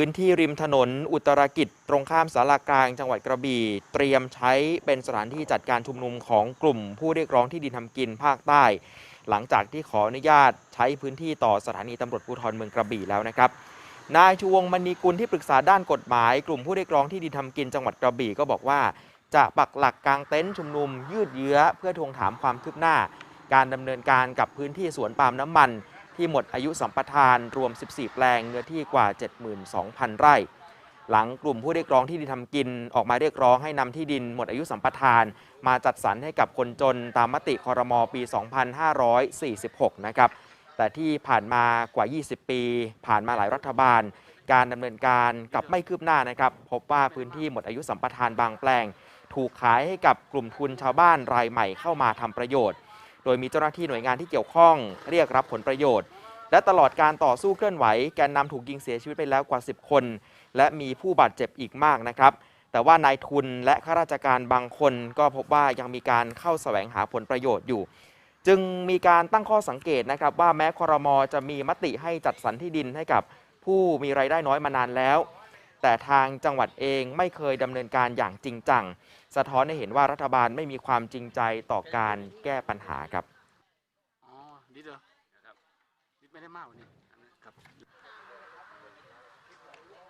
พื้นที่ริมถนนอุตรกิจ ตรงข้ามสารากลางจังหวัดกระบี่ เตรียมใช้เป็นสถานที่จัดการชุมนุมของกลุ่มผู้เรียกร้องที่ดินทำกินภาคใต้ หลังจากที่ขออนุญาตใช้พื้นที่ต่อสถานีตำรวจภูธรเมืองกระบี่แล้วนะครับนายชูวงมณีกุลที่ปรึกษาด้านกฎหมาย กลุ่มผู้เรียกร้องที่ดินทำกินจังหวัดกระบี่ก็บอกว่า จะปักหลักกลางเต็นท์ชุมนุมยืดเยื้อเพื่อทวงถามความคืบหน้า การดำเนินการกับพื้นที่สวนปาล์มน้ำมัน ที่หมดอายุสัมปทานรวม 14 แปลงเนื้อที่กว่า 72,000 ไร่ หลังกลุ่มผู้เรียกร้องที่ดินทำกินออกมาเรียกร้องให้นำที่ดินหมดอายุสัมปทาน มาจัดสรรให้กับคนจนตามมติคอรมอปี 2546 นะครับแต่ที่ผ่านมากว่า 20 ปี ผ่านมาหลายรัฐบาล การดำเนินการกลับไม่คืบหน้านะครับ พบว่าพื้นที่หมดอายุสัมปทานบางแปลง ถูกขายให้กับกลุ่มทุนชาวบ้านรายใหม่เข้ามาทำประโยชน์ ดยมีเจ้าหน้าที่หน่วยงานที่เกี่ยวข้อง เรียกรับผลประโยชน์ และตลอดการต่อสู้เคลื่อนไหว แกนนำถูกยิงเสียชีวิตไปแล้วกว่า 10 คน และมีผู้บาดเจ็บอีกมากนะครับ แต่ว่านายทุนและข้าราชการบางคนก็พบว่ายังมีการเข้าแสวงหาผลประโยชน์อยู่ จึงมีการตั้งข้อสังเกตนะครับว่าแม้คอรมอจะมีมติให้จัดสรรที่ดินให้กับผู้มีรายได้น้อยมานานแล้ว แต่ทางจังหวัดเองไม่เคยดำเนินการอย่างจริงจัง สะท้อนให้เห็นว่ารัฐบาลไม่มีความจริงใจต่อการแก้ปัญหาครับ อ๋อดิดเหรอดิดไม่ได้มากกวันนี้ครับ